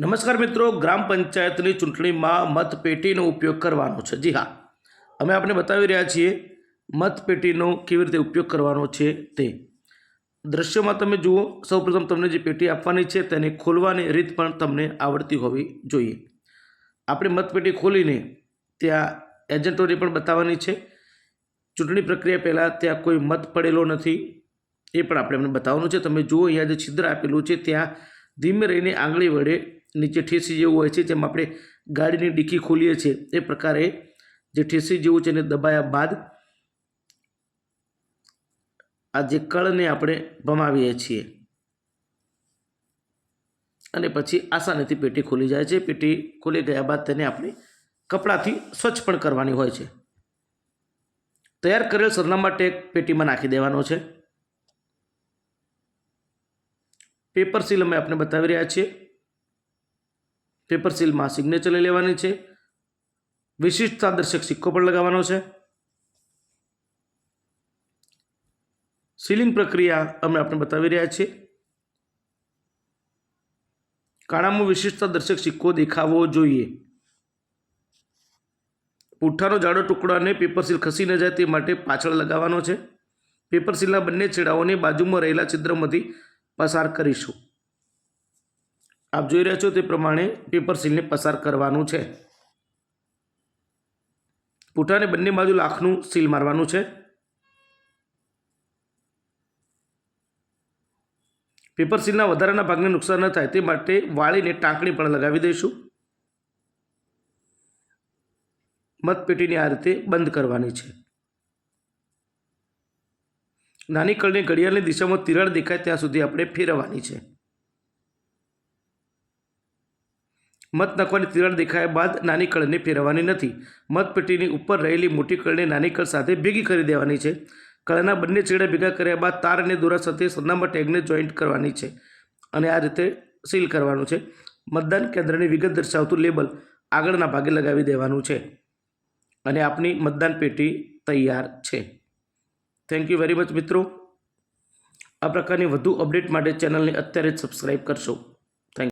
નમસ્કાર મિત્રો, ગ્રામ પંચાયતની ચૂંટણીમાં મતપેટીનો ઉપયોગ કરવાનો છે. જી હા, અમે આપને બતાવી રહ્યા છીએ મતપેટીનો કેવી રીતે ઉપયોગ કરવાનો છે તે. દ્રશ્યમાં તમે જુઓ, સૌપ્રથમ તમને જે પેટી આપવાની છે તેને ખોલવાની રીત પણ તમને આવડતી હોવી જોઈએ. આપણે મતપેટી ખોલીને ત્યાં એજન્ટોને પણ બતાવવાની છે. ચૂંટણી પ્રક્રિયા પહેલાં ત્યાં કોઈ મત પડેલો નથી, એ પણ આપણે એમને બતાવવાનું છે. તમે જુઓ, અહીંયા જે છિદ્ર આપેલું છે, ત્યાં ધીમે રહીને આંગળી વડે નીચે ઠેસી જેવું હોય છે, જેમ આપણે ગાડીની ડીકી ખોલીએ છીએ, એ પ્રકારે જે ઠેસી જેવું છે એને દબાયા બાદ આ જે કળને આપણે ભમાવીએ છીએ. અને પછી આસાનીથી પેટી ખુલી જાય છે. પેટી ખુલી ગયા બાદ તેને આપણે કપડાથી સ્વચ્છ પણ કરવાની હોય છે. તૈયાર કરેલ સરનામા ટેગ પેટીમાં નાખી દેવાનો છે. પેપર સીલ અમે આપણે બતાવી રહ્યા છીએ. પેપર સીલમાં સિગ્નેચર લઈ લેવાની છે. વિશિષ્ટતા દર્શક સિક્કો પણ લગાવવાનો છે. સીલિંગ પ્રક્રિયા અમે આપણે બતાવી રહ્યા છીએ. કાણામાં વિશિષ્ટતા દર્શક સિક્કો દેખાવો જોઈએ. પુઠ્ઠાનો જાડો ટુકડાને પેપર સીલ ખસી ન જાય તે માટે પાછળ લગાવવાનો છે. પેપર સીલના બંને છેડાઓને બાજુમાં રહેલા છિદ્રમાંથી પસાર કરીશું. આપ જોઈ રહ્યા છો તે પ્રમાણે પેપર સીલને પસાર કરવાનું છે. પૂઠાને બંને બાજુ લાખનું સીલ મારવાનું છે. પેપર સીલના વધારાના ભાગને નુકસાન ન થાય તે માટે વાળીને ટાંકણી પણ લગાવી દઈશું. મતપેટીને આ રીતે બંધ કરવાની છે. નાની કળને ઘડિયાળની દિશામાં તિરાડ દેખાય ત્યાં સુધી આપણે ફેરવવાની છે. મત નાખવાની તિરાડ દેખાયા બાદ નાની કળને ફેરવવાની નથી. મતપેટીની ઉપર રહેલી મોટી કળને નાની કળ સાથે ભેગી કરી દેવાની છે. કળના બંને છેડા ભેગા કર્યા બાદ તાર અને દોરા સાથે સરનામા ટેગને જોઈન્ટ કરવાની છે અને આ રીતે સીલ કરવાનું છે. મતદાન કેન્દ્રની વિગત દર્શાવતું લેબલ આગળના ભાગે લગાવી દેવાનું છે. અને આપની મતદાન પેટી તૈયાર છે. થેન્ક યુ વેરી મચ મિત્રો. આ પ્રકારની વધુ અપડેટ માટે ચેનલને અત્યારે જ સબસ્ક્રાઈબ કરશો.